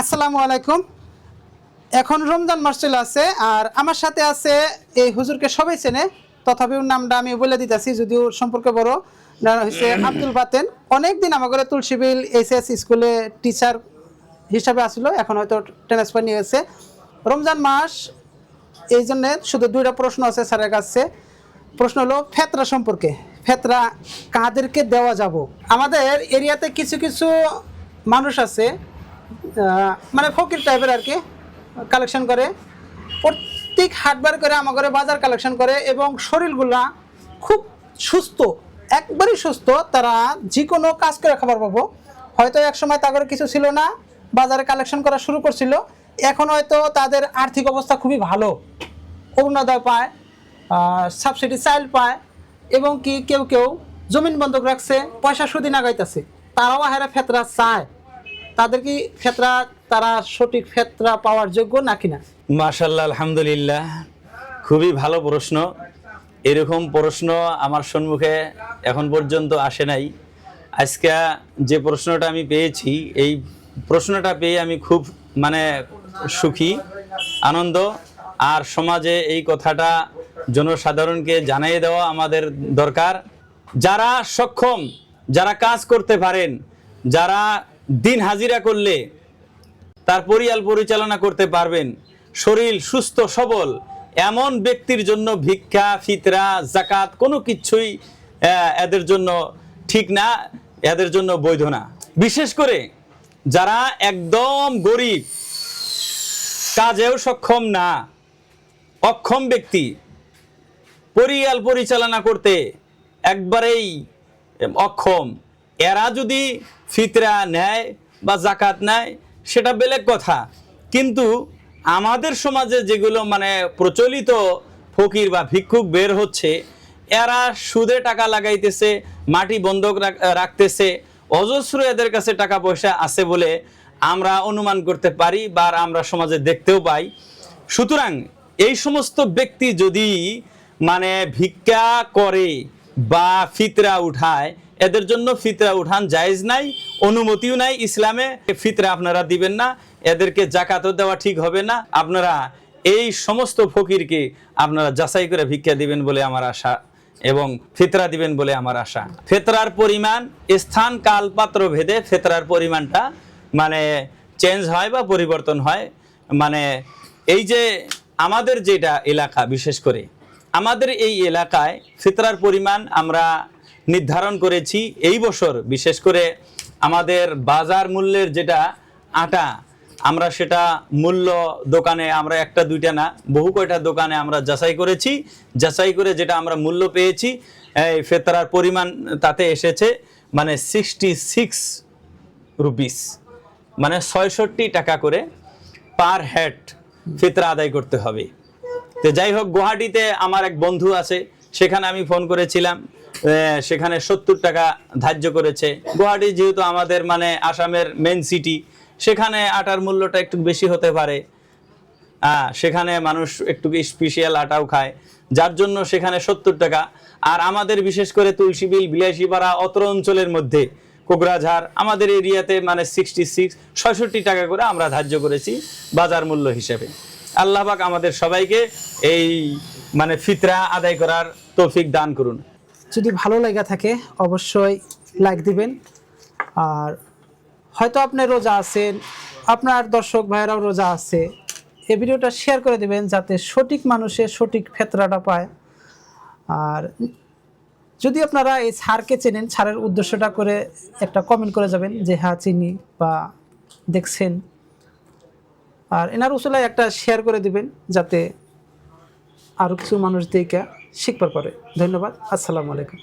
আসসালামু আলাইকুম। এখন রমজান মাস চলে আছে আর আমার সাথে আছে এই হুজুরকে সবাই চেনে তথাপি ওর নামটা আমি বলে দিতেছি, যদিও ওর সম্পর্কে বড়। হচ্ছে আব্দুল বাতেন। অনেকদিন আমাদের তুলসীবিল এস এস স্কুলে টিচার হিসাবে আসলো, এখন হয়তো ট্রান্সফার নিয়ে গেছে রমজান মাস, এই জন্যে শুধু দুইটা প্রশ্ন আছে স্যারের কাছে। প্রশ্ন হলো, ফেতরা সম্পর্কে। ফেতরা কাদেরকে দেওয়া যাব? আমাদের এরিয়াতে কিছু কিছু মানুষ আছে মানে ফকির টাইপের আর কি কালেকশন করে। প্রত্যেক হাটবার করে আমাদের বাজার কালেকশন করে এবং শরীরগুলা খুব সুস্থ, একবারই সুস্থ, তারা যে কোনো কাজ করে খাবার পাবো। হয়তো এক সময় তাদের কিছু ছিল না, বাজারে কালেকশন করা শুরু করছিল। এখন হয়তো তাদের আর্থিক অবস্থা খুবই ভালো, অরুণোদয় পায় সাবসিডি চাইল্ড পায়, এবং কি কেউ কেউ জমিন বন্ধক রাখছে, পয়সা সুদি নাগাইতেছে তারাও হেরা ফেতরা চায়। তাদের কি ফেতরা, তারা সঠিক ফেতরা পাওয়ার যোগ্য নাকি না? মাশাল্লাহ আলহামদুলিল্লাহ। খুবই ভালো প্রশ্ন। এরকম প্রশ্ন আমার সম্মুখে এখন পর্যন্ত আসে নাই। আজকে যে প্রশ্নটা আমি পেয়েছি, এই প্রশ্নটা পেয়ে আমি খুব মানে সুখী, আনন্দ। আর সমাজে এই কথাটা জনসাধারণকে জানিয়ে দেওয়া আমাদের দরকার। যারা সক্ষম, যারা কাজ করতে পারেন, যারা দিন হাজিরা করলে তার পরিয়াল পরিচালনা করতে পারবেন। শরীর সুস্থ, সবল, এমন ব্যক্তির জন্য ভিক্ষা, ফিতরা জাকাত কোনো কিছুই এদের জন্য ঠিক না, এদের জন্য বৈধ না। বিশেষ করে যারা একদম গরিব, কাজেও সক্ষম না, অক্ষম ব্যক্তি, পরিয়াল পরিচালনা করতে একবারেই অক্ষম। এরা যদি ফিতরা নেয় বা জাকাত নেয়, সেটা বেলেগ কথা। কিন্তু আমাদের সমাজে যেগুলো মানে প্রচলিত ফকির বা ভিক্ষুক বের হচ্ছে, এরা সুদে টাকা লাগাইতেছে, মাটি বন্ধক রাখতেছে, অজস্র এদের কাছে টাকা পয়সা আছে বলে আমরা অনুমান করতে পারি বা আমরা সমাজে দেখতেও পাই। সুতরাং এই সমস্ত ব্যক্তি যদি মানে ভিক্ষা করে বা ফিতরা উঠায় এদের জন্য ফিতরা উঠান জায়েজ নাই, অনুমতিও নাই ইসলামে। ফিতরা আপনারা দিবেন না, এদেরকে জাকাতও দেওয়া ঠিক হবে না। আপনারা এই সমস্ত ফকিরকে আপনারা যাচাই করে ভিক্ষা দিবেন বলে আমার আশা এবং ফিতরা দিবেন বলে আমার আশা। ফেতরার পরিমাণ, স্থান কাল পাত্র ভেদে ফেতরার পরিমাণটা মানে চেঞ্জ হয় বা পরিবর্তন হয়। মানে এই যে আমাদের যেটা এলাকা বিশেষ করে, আমাদের এই এলাকায় ফিতরার পরিমাণ আমরা নির্ধারণ করেছি এই বছর, বিশেষ করে আমাদের বাজার মূল্যের যেটা আটা, আমরা সেটা মূল্য দোকানে আমরা একটা, দুইটা না, বহু কয়টা দোকানে আমরা যাচাই করেছি। যাচাই করে যেটা আমরা মূল্য পেয়েছি, এই ফেতরার পরিমাণ তাতে এসেছে মানে সিক্সটি সিক্স রুপিস মানে ছয়ষট্টি টাকা করে পার হেড ফিতরা আদায় করতে হবে। তো যাই হোক, গুয়াহাটিতে আমার এক বন্ধু আছে, সেখানে আমি ফোন করেছিলাম সেখানে সত্তর টাকা ধার্য করেছে। গুয়াহাটি যেহেতু আমাদের মানে আসামের মেন সিটি সেখানে আটার মূল্যটা একটু বেশি হতে পারে। হ্যাঁ সেখানে মানুষ একটু স্পেশাল আটাও খায়। যার জন্য সেখানে সত্তর টাকা। আর আমাদের বিশেষ করে তুলসীবিল বিলাসীপাড়া, অত্র অঞ্চলের মধ্যে কোকরাঝাড় আমাদের এরিয়াতে মানে সিক্সটি সিক্স ছয়ষট্টি টাকা করে আমরা ধার্য করেছি বাজার মূল্য হিসেবে। আল্লাহবাক আমাদের সবাইকে এই মানে ফিতরা আদায় করার তৌফিক দান করুন। যদি ভালো লাগা থাকে, অবশ্যই লাইক দিবেন। আর হয়তো আপনি রোজা আছেন আপনার দর্শক ভাইয়েরাও রোজা আছে, এই ভিডিওটা শেয়ার করে দিবেন যাতে সঠিক মানুষের সঠিক ফেতরাটা পায়। আর যদি আপনারা এই ছাড়কে চেনেন, ছাড়ের উদ্দেশ্যটা করে একটা কমেন্ট করে যাবেন যে হ্যাঁ চিনি বা দেখছেন। আর এনার উসলায় একটা শেয়ার করে দিবেন যাতে আরও কিছু মানুষ দেখে। শিখবার পারে। ধন্যবাদ। আসসালামু আলাইকুম।